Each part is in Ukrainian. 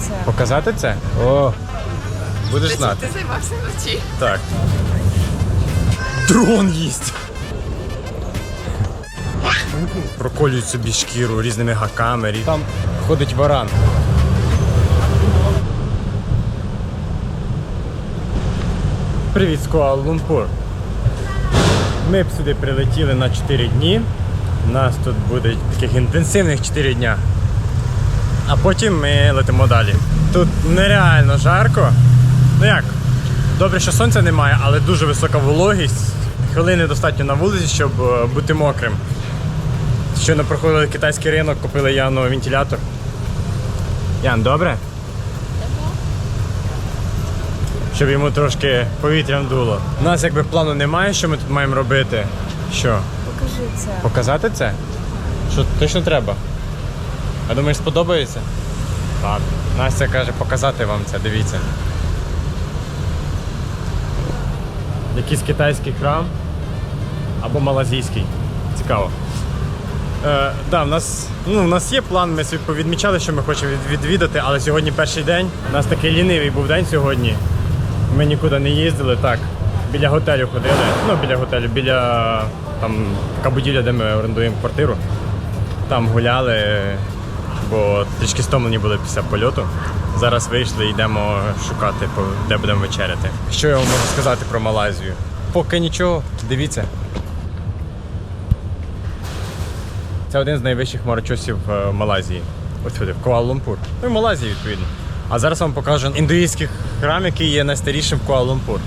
це. Показати це? О, будеш знати. Ти займався вночі. Так. Дрон їсть. Проколюють собі шкіру різними гаками. Там ходить варан. Привіт, з Куала-Лумпур. Ми б сюди прилетіли на 4 дні. У нас тут буде таких інтенсивних 4 дня. А потім ми летимо далі. Тут нереально жарко. Ну як? Добре, що сонця немає, але дуже висока вологість. Хвилини достатньо на вулиці, щоб е, бути мокрим. Щойно проходили китайський ринок, купили Яну вентилятор. Ян, добре? Щоб йому трошки повітрям дуло. У нас якби плану немає, що ми тут маємо робити. Що? Покажи це. Показати це? Що точно треба? А думаєш, сподобається? Так. Настя каже, показати вам це, дивіться. Якийсь китайський храм або малазійський. Цікаво. Е, да, в нас, ну, в нас є план, ми собі повідмічали, що ми хочемо відвідати, але сьогодні перший день. У нас такий лінивий був день сьогодні. Ми нікуди не їздили, так. Біля готелю ходили. Ну, біля готелю, біля там така будівля, де ми орендуємо квартиру. Там гуляли, бо трішки стомлені були після польоту. Зараз вийшли і йдемо шукати, де будемо вечеряти. Що я вам можу сказати про Малайзію? Поки нічого, дивіться. Це один з найвищих хмарочосів е, Малайзії. Ось сюди, в Куала-Лумпур. Ну і Малайзії, відповідно. А зараз вам покажу індуїстський храм, який є найстарішим в Куала-Лумпур.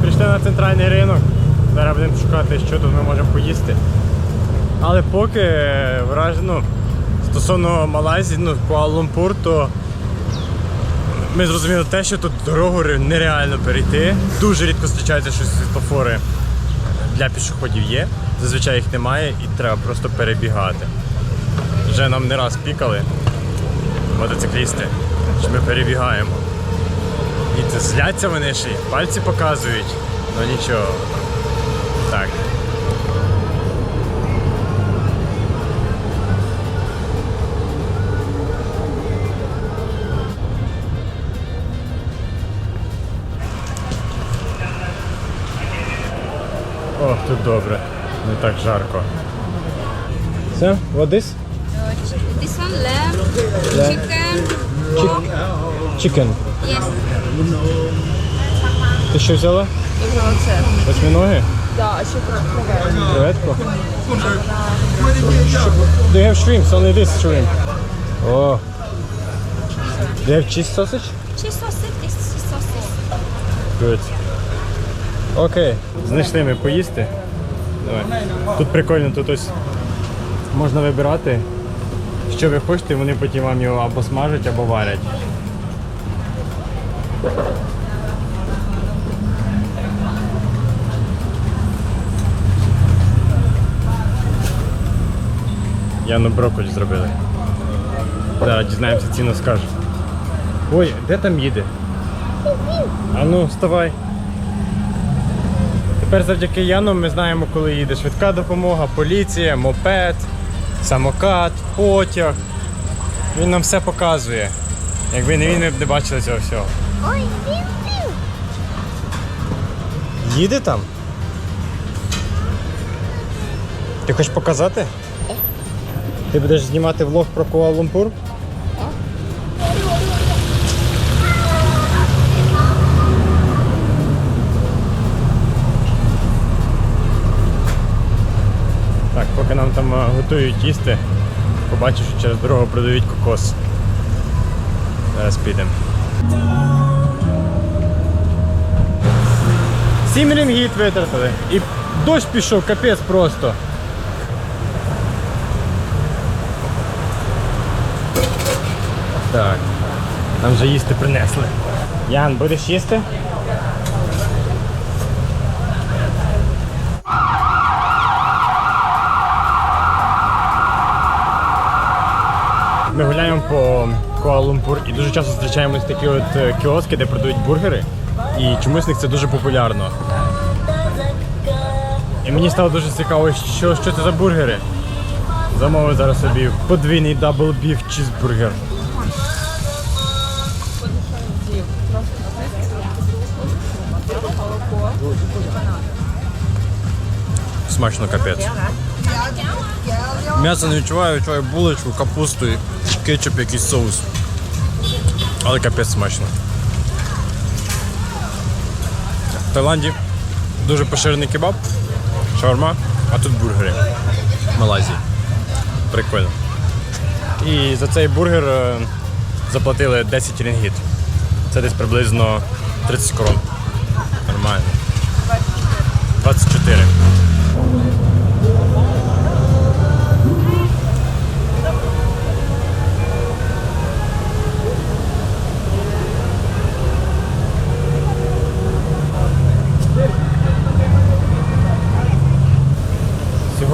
Прийшли на центральний ринок. Зараз будемо шукати, що тут ми можемо поїсти. Але поки вражено стосовно Малайзії, ну, Куала-Лумпур, то ми зрозуміли те, що тут дорогу нереально перейти. Дуже рідко зустрічаються щось світлофори для пішоходів є. Зазвичай їх немає і треба просто перебігати. Вже нам не раз пікали мотоциклісти, що ми перебігаємо. І це зляться вони ще, пальці показують. Ну нічого. Так. Тут добре. Не так жарко. Все, this? This one lamb, chicken, pork. Chicken. Yes. Ти що взяла? Восьминоги? Да, ще креветку. Креветку? Do you have shrimps? Only this shrimp. Oh. Do you have cheese sausage? Cheese sausage, this cheese sausage. Good. Окей. Знайшли ми поїсти. Давай. Тут прикольно, тут ось можна вибирати, що ви хочете, вони потім вам його або смажать, або варять. Яну брокколі зробили. Зараз дізнаємося ціну скажу. Ой, де там їде? А ну, вставай. Тепер завдяки Яну ми знаємо, коли їде швидка допомога, поліція, мопед, самокат, потяг. Він нам все показує. Якби не він, ми б не бачили цього всього. Ой, пів-пів. Їде там? Ти хочеш показати? Ти будеш знімати влог про Куала-Лумпур? Так, поки нам там е, готують їсти, побачив, що через дорогу продають кокос. Зараз підемо. Сім рінгіт витратили. І дощ пішов, капець просто. Так. Нам вже їсти принесли. Ян, будеш їсти? Ми гуляємо по Куала-Лумпур і дуже часто зустрічаємось такі от е, кіоски, де продають бургери. І чомусь в них це дуже популярно. І мені стало дуже цікаво, що, що це за бургери. Замовив зараз собі подвійний дабл біф чізбургер. Смачно капець. М'ясо не відчуваю, відчуваю булочку, капусту, і кетчуп, якийсь соус. Але капець смачно. В Таїланді дуже поширений кебаб, шаурма, а тут бургери. В Малайзії. Прикольно. І за цей бургер е, заплатили 10 рінгіт. Це десь приблизно 30 крон. Нормально. 24.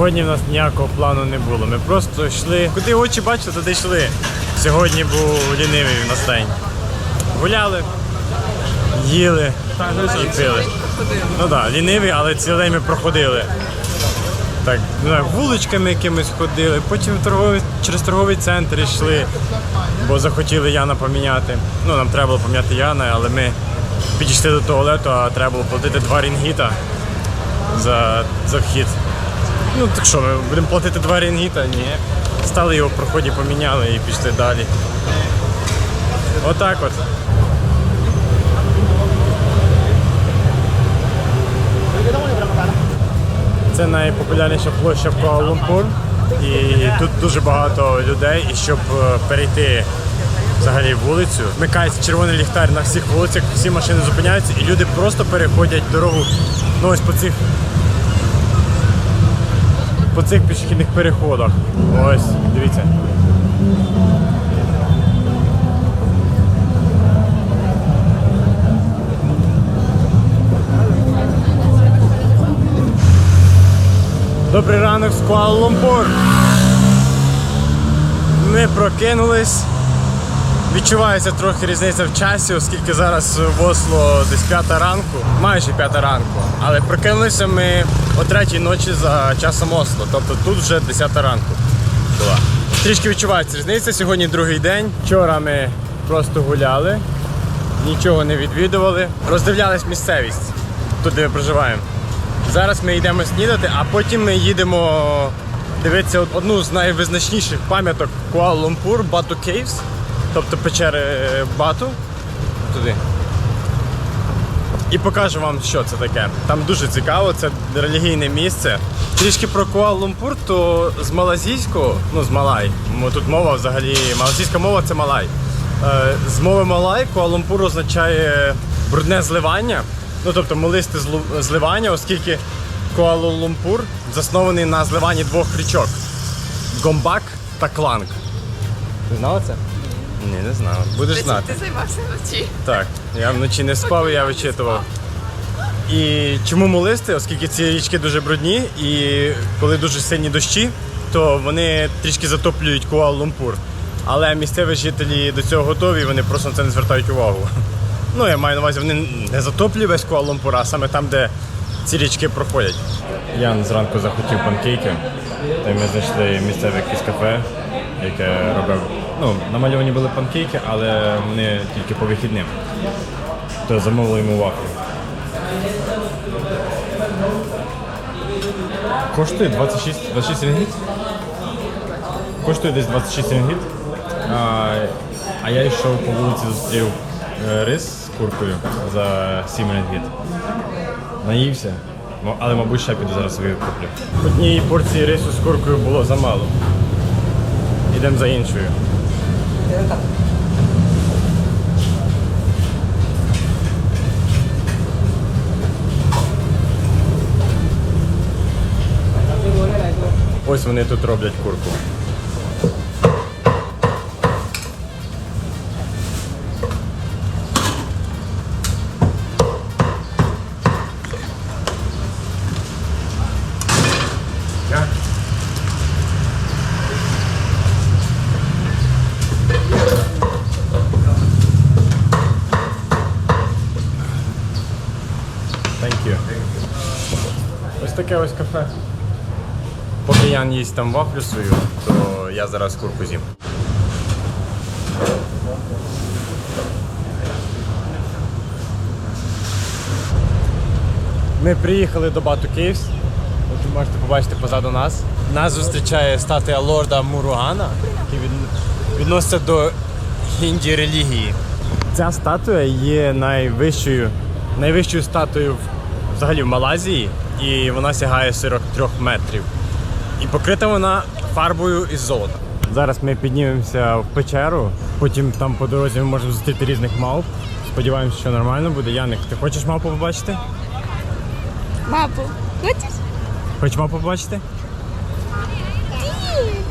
Сьогодні в нас ніякого плану не було. Ми просто йшли. Куди очі бачили, туди йшли. Сьогодні був лінивий нас день. Гуляли, їли і пили. Ну так, да, лінивий, але цілий ми проходили. Так, знаю, вуличками якимись ходили, потім торговий, через торговий центр йшли, бо захотіли Яна поміняти. Ну, нам треба було поміняти Яна, але ми підійшли до туалету, а треба було платити два рінгіта за, за вхід. Ну так що, ми будемо платити два рінгіта? Ні. Стали його в проході, поміняли і пішли далі. Отак от. Це найпопулярніша площа в Куала-Лумпур. І тут дуже багато людей, і щоб е, перейти взагалі вулицю, вмикається червоний ліхтар на всіх вулицях, всі машини зупиняються, і люди просто переходять дорогу ну, ось по цих по цих пішохідних переходах. Ось, дивіться. Добрий ранок з Куала-Лумпур. Ми прокинулись. Відчувається трохи різниця в часі, оскільки зараз в Осло десь п'ята ранку, майже п'ята ранку. Але прокинулися ми о третій ночі за часом Осло. Тобто тут вже 10 ранку була. Трішки відчувається різниця. Сьогодні другий день. Вчора ми просто гуляли, нічого не відвідували, роздивлялись місцевість тут, де ми проживаємо. Зараз ми йдемо снідати, а потім ми їдемо дивитися одну з найвизначніших пам'яток Куала-Лумпур Бату Кейвс, тобто печери е, Бату. Туди. І покажу вам, що це таке. Там дуже цікаво, це релігійне місце. Трішки про Куала-Лумпур, то з малазійського, ну з Малай, тут мова взагалі, малазійська мова це Малай. Е, з мови Малай Куала-Лумпур означає брудне зливання, ну тобто молисте зливання, оскільки Куала-Лумпур заснований на зливанні двох річок Гомбак та Кланг. Ти знала це? Ні, не знала. Будеш знати. Ти займався вночі. Так, я вночі не спав, я вичитував. І чому молисти? Оскільки ці річки дуже брудні, і коли дуже сильні дощі, то вони трішки затоплюють Куала-Лумпур. Але місцеві жителі до цього готові, вони просто на це не звертають увагу. Ну, я маю на увазі, вони не затоплюють весь Куала-Лумпур, а саме там, де ці річки проходять. Ян зранку захотів панкейки, та й ми знайшли місцеве якесь кафе, яке робив. Ну, намальовані були панкейки, але вони тільки по вихідним. То замовили йому вафлі. Коштує 26, 26 рингіт. Коштує десь 26 рингіт. А, а я йшов по вулиці, зустрів е, рис з куркою за 7 рингіт. Наївся. Але, мабуть, ще піду зараз собі куплю. Однієї порції рису з куркою було замало. Йдемо за іншою. Ось вони тут роблять курку. таке ось кафе. Їсть там вафлю свою, то я зараз курку з'їм. Ми приїхали до Бату Кейвс. От ви можете побачити позаду нас. Нас зустрічає статуя лорда Муругана, який від- відноситься до інді релігії. Ця статуя є найвищою, найвищою статуєю взагалі в Малайзії, і вона сягає 43 метрів. І покрита вона фарбою із золота. Зараз ми піднімемося в печеру, потім там по дорозі ми можемо зустріти різних мавп. Сподіваємося, що нормально буде. Яник, ти хочеш мавпу побачити? Мапу. Хочеш? Хочеш мавпу побачити?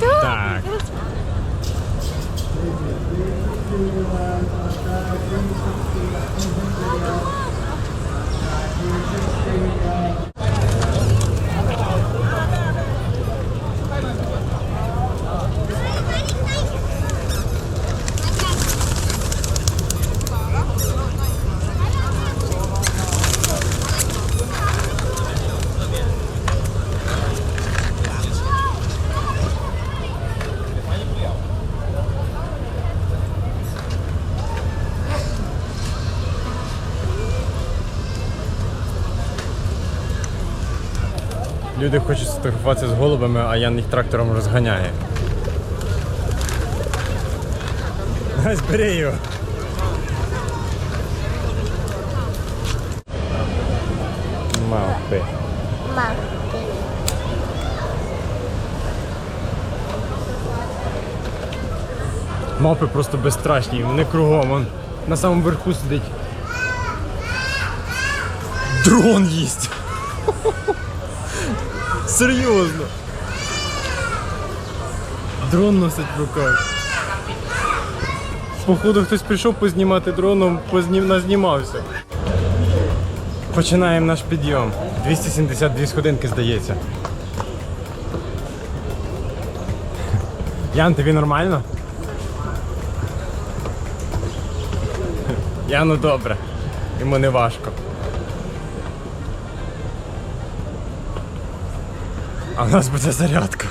Так. Люди хочуть сфотографуватися з голубами, а Ян їх трактором розганяє. Ась, бери його. Мавпи. Мавпи просто безстрашні, вони кругом. Он на самому верху сидить. Дрон їсть. Серйозно. Дрон носить в руках. Походу хтось прийшов познімати дроном, познім... назнімався. Починаємо наш підйом. 272 сходинки, здається. Ян, тобі нормально? Яну добре. Йому не важко. А в нас буде зарядка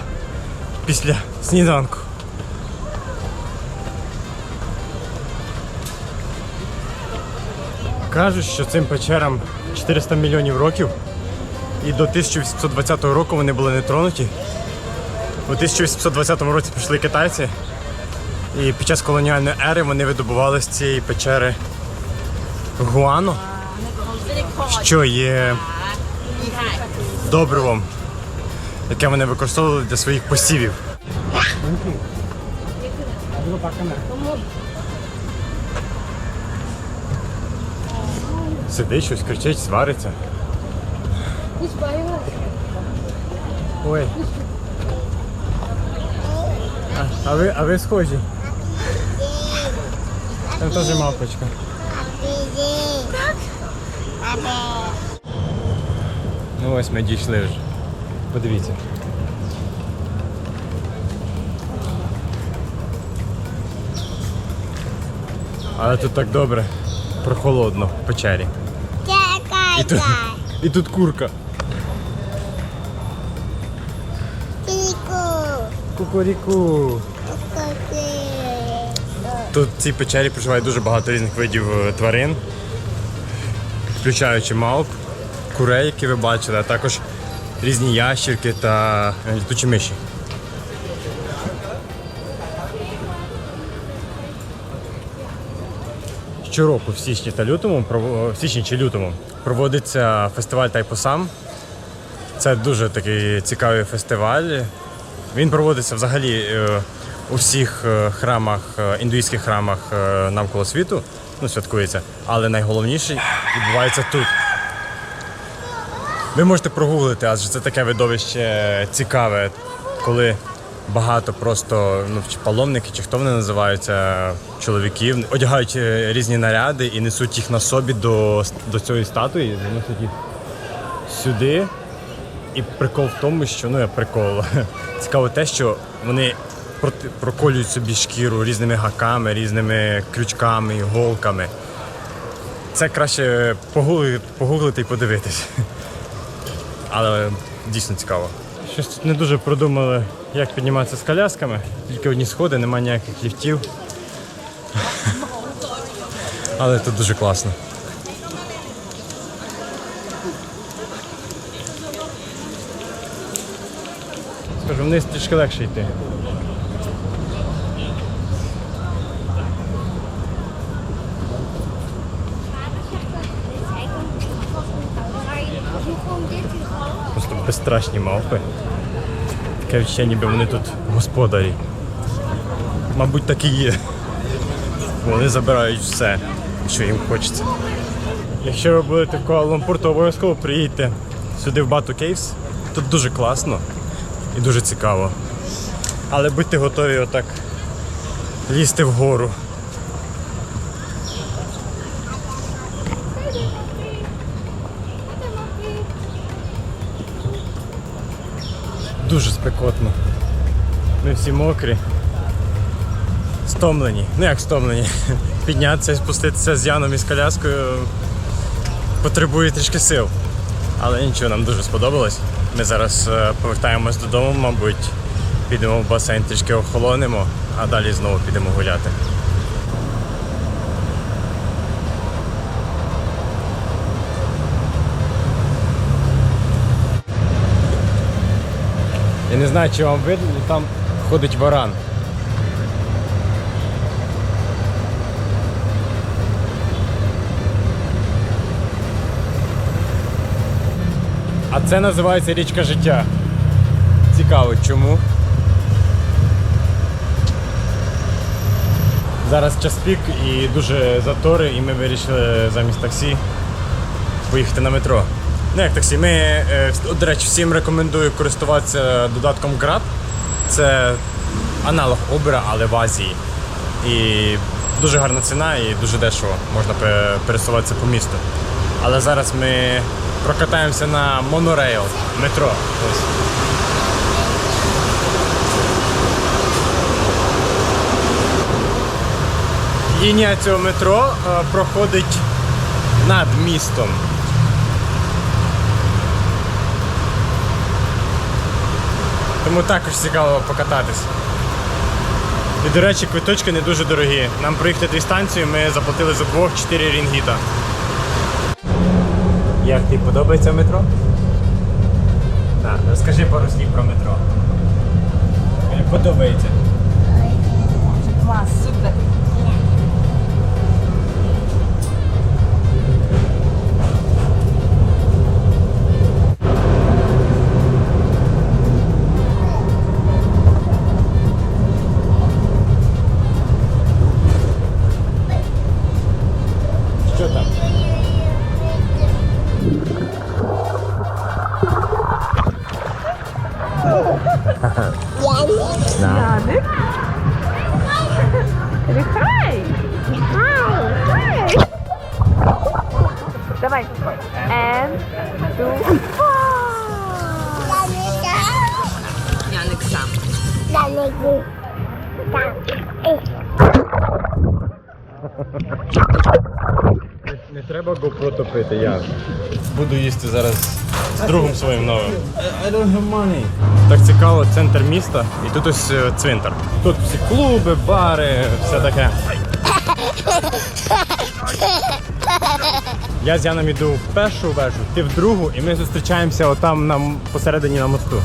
після сніданку. Кажуть, що цим печерам 400 мільйонів років, і до 1820 року вони були не тронуті. У 1820 році прийшли китайці, і під час колоніальної ери вони видобували з цієї печери гуано, що є добривом, яке вони використовували для своїх посівів. Сидить щось, кричить, свариться. Ой. А, а ви, а ви схожі? Там теж мавпочка. Ну ось ми дійшли вже. Подивіться. Але тут так добре, прохолодно в печері. І тут, і тут курка. Кукуріку. Тут в цій печері проживає дуже багато різних видів е, тварин, включаючи мавп, курей, які ви бачили, а також різні ящірки та е, літучі миші. Щороку в січні та лютому, прово- в січні чи лютому проводиться фестиваль Тайпосам. Це дуже такий цікавий фестиваль. Він проводиться взагалі е, у всіх е, храмах, е, індуїзьких храмах е, навколо світу. Ну, святкується. Але найголовніший відбувається тут. Ви можете прогуглити, адже це таке видовище цікаве, коли багато просто ну, чи паломники, чи хто вони називаються, чоловіків, одягають е, різні наряди і несуть їх на собі до, до цієї статуї, заносять їх сюди. І прикол в тому, що ну я прикол. Цікаво те, що вони проколюють собі шкіру різними гаками, різними крючками, голками. Це краще погугли- погуглити і подивитись. але дійсно цікаво. Щось тут не дуже продумали, як підніматися з колясками. Тільки одні сходи, немає ніяких ліфтів. Але тут дуже класно. Скажу, вниз трішки легше йти. Просто безстрашні мавпи. Таке відчуття, ніби вони тут господарі. Мабуть, так і є. Вони забирають все, що їм хочеться. Якщо ви будете в Куала-Лумпур, то обов'язково приїдьте сюди в Бату Кейвс. Тут дуже класно і дуже цікаво. Але будьте готові отак лізти вгору. Дуже спекотно. Ми всі мокрі. Стомлені. Ну як стомлені. Піднятися і спуститися з Яном і з коляскою потребує трішки сил. Але нічого, нам дуже сподобалось. Ми зараз е, повертаємось додому, мабуть, підемо в басейн, трішки охолонемо, а далі знову підемо гуляти. Я не знаю, чи вам видно, але там ходить варан. А це називається річка життя. Цікаво, чому? Зараз час пік і дуже затори, і ми вирішили замість таксі поїхати на метро. Ну як таксі, ми, е, до речі, всім рекомендую користуватися додатком Grab. Це аналог Uber, але в Азії. І дуже гарна ціна і дуже дешево можна пересуватися по місту. Але зараз ми прокатаємося на монорейл, метро. Ось. Лінія цього метро е, проходить над містом. Тому також цікаво покататись. І, до речі, квиточки не дуже дорогі. Нам проїхати дві станції ми заплатили за двох 4 рінгіта. Як тобі подобається метро? Так, розкажи пару слів про метро. Мені подобається. Клас, Не треба GoPro топити, я буду їсти зараз з другом своїм новим. I don't have money. Так цікаво, центр міста і тут ось е, цвинтар. Тут всі клуби, бари, все таке. Я з Яном іду в першу вежу, ти в другу, і ми зустрічаємося отам на, посередині на мосту.